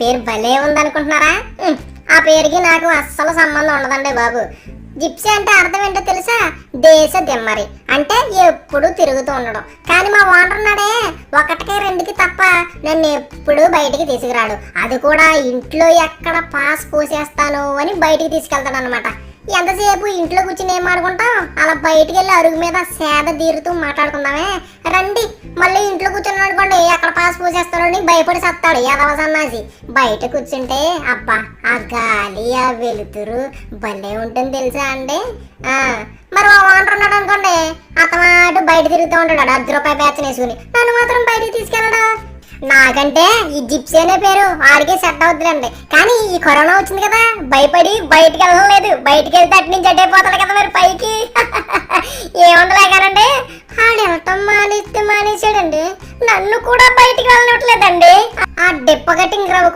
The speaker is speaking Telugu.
పేరు భలే ఉందనుకుంటున్నారా? ఆ పేరుకి నాకు అస్సలు సంబంధం ఉండదండి బాబు. జిప్సీ అంటే అర్థం ఏంటో తెలుసా? దేశ దిమ్మరి. అంటే ఎప్పుడు తిరుగుతూ ఉండడం. కానీ మా ఓనర్ ఉన్నాడే ఒకటికి రెండుకి తప్ప నన్ను ఎప్పుడు బయటికి తీసుకురాడు. అది కూడా ఇంట్లో ఎక్కడ పాస్ పోసేస్తాను అని బయటికి తీసుకెళ్తాడు అనమాట ఎంతసేపు ఇంట్లో కూర్చుని ఏం ఆడుకుంటాం? అలా బయటికి వెళ్ళి అరుగు మీద సేద తీరుతూ మాట్లాడుకుందామే. రండి మళ్ళీ ఇంట్లో కూర్చుని అనుకోండి అక్కడ పాస్ పోసేస్తాడు భయపడి సత్తాడు. యాదవ సన్నాసి. బయట కూర్చుంటే అబ్బా ఆ గాలి ఆ వెలుతురు భలే ఉంటుంది తెలుసా అండి? ఆ, మరి మా ఓనర్ ఉన్నాడు అనుకోండి అతమాటు బయట తిరుగుతూ ఉంటాడు అర్ధ రూపాయి బ్యాచ్ వేసుకుని. నన్ను మాత్రం బయటికి తీసుకెళ్ళడా? నాకంటే ఈ జిప్సీ అనే పేరు ఆడికే సెట్ అవుతుందండి కానీ ఈ కరోనా వచ్చింది కదా భయపడి బయటికి వెళ్ళలేదు బయటికి వెళ్తే అటు నుంచి అటే పోతాడు కదా మరి పై చేశాడండి. నన్ను కూడా బయటికి వెళ్ళనివ్వట్లేదండి ఆ డిప్ప కటింగ్ రవికుమార్